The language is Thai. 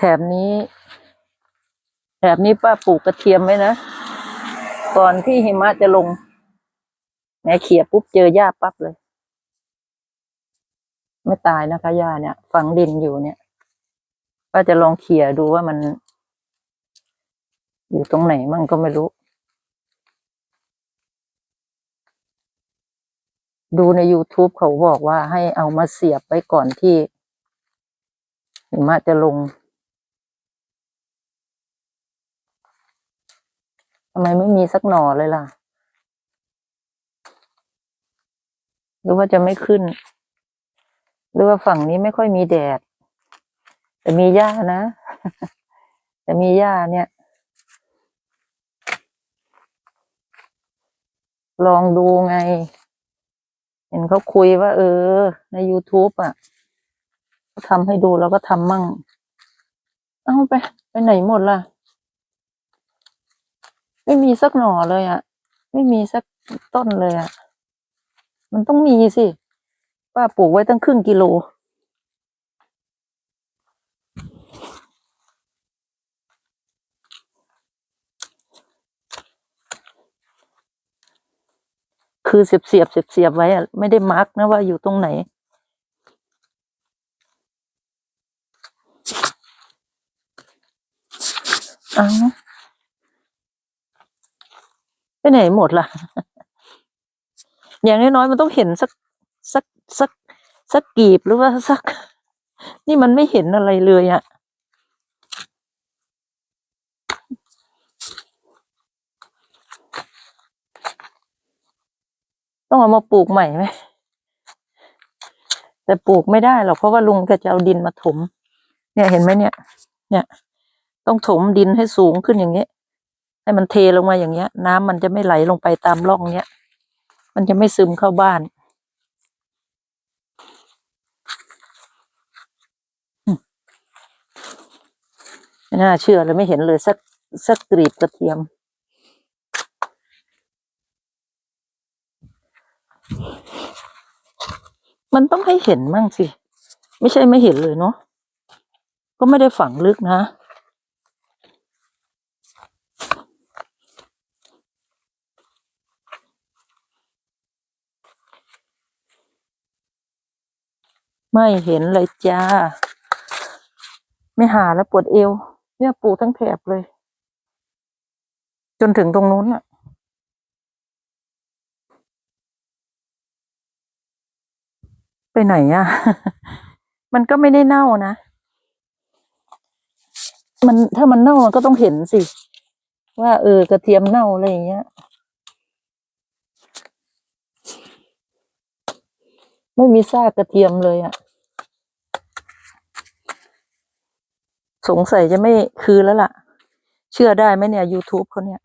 แถบนี้แถบนี้ป้าปลูกกระเทียมไว้นะ ก่อนที่หิมะจะลงแม่เขี่ยปุ๊บเจอหญ้าปั๊บเลย ไม่ตายนะคะหญ้าเนี่ย ฝังดินอยู่เนี่ยป้าจะลองเขี่ยดูว่ามัน อยู่ตรงไหนมั่งก็ไม่รู้ ดูใน YouTube เขาบอกว่าให้เอามาเสียบไว้ก่อนที่หิมะจะลงำไมไม่มีสักหน่อเลยล่ะ หรือว่าจะไม่ขึ้น หรือว่าฝั่งนี้ไม่ค่อยมีแดด แต่มีหญ้านะ แต่มีหญ้าเนี่ย ลองดูไง เห็นเขาคุยว่า เออ ใน YouTube อะทำให้ดูแล้วก็ทำมั่ง เอาไป ไปไหนหมดล่ะ ไม่มีสักหน่อเลยอะ ไม่มีสักต้นเลยอะ มันต้องมีสิ ป้าปลูกไว้ตั้งครึ่งกิโล คือเสียบเสียบเสียบเสียบไว้อะไม่ได้มาร์กนะว่าอยู่ตรงไหนเอา ไปไหนหมดล่ะ อย่างน้อยๆมันต้องเห็นสักสักสักสักกีบหรือว่าสัก นี่มันไม่เห็นอะไรเลยอะต้องเอามาปลูกใหม่ไหม แต่ปลูกไม่ได้หรอกเพราะว่าลุงแกจะเอาดินมาถม เนี่ยเห็นไหมเนี่ย เนี่ย ต้องถมดินให้สูงขึ้นอย่างเงี้ย ให้มันเทลงมาอย่างเงี้ย น้ำมันจะไม่ไหลลงไปตามร่องเนี้ย มันจะไม่ซึมเข้าบ้านไม่น่าเชื่อเลยไม่เห็นเลยสักสักกรีบกระเทียม มันต้องให้เห็นมั่งสิ ไม่ใช่ไม่เห็นเลยเนาะก็ไม่ได้ฝังลึกนะ ไม่เห็นเลยจ้า ไม่หาแล้วปวดเอว เนี่ยปูทั้งแถบเลย จนถึงตรงนู้นอะไปไหนอะมันก็ไม่ได้เน่านะ มันถ้ามันเน่ามันก็ต้องเห็นสิ ว่าเออกระเทียมเน่าอะไรอย่างเงี้ย ไม่มีซากกระเทียมเลยอะสงสัยจะไม่คืนแล้วล่ะ เชื่อได้ไหมเนี่ย YouTube เขาเนี่ย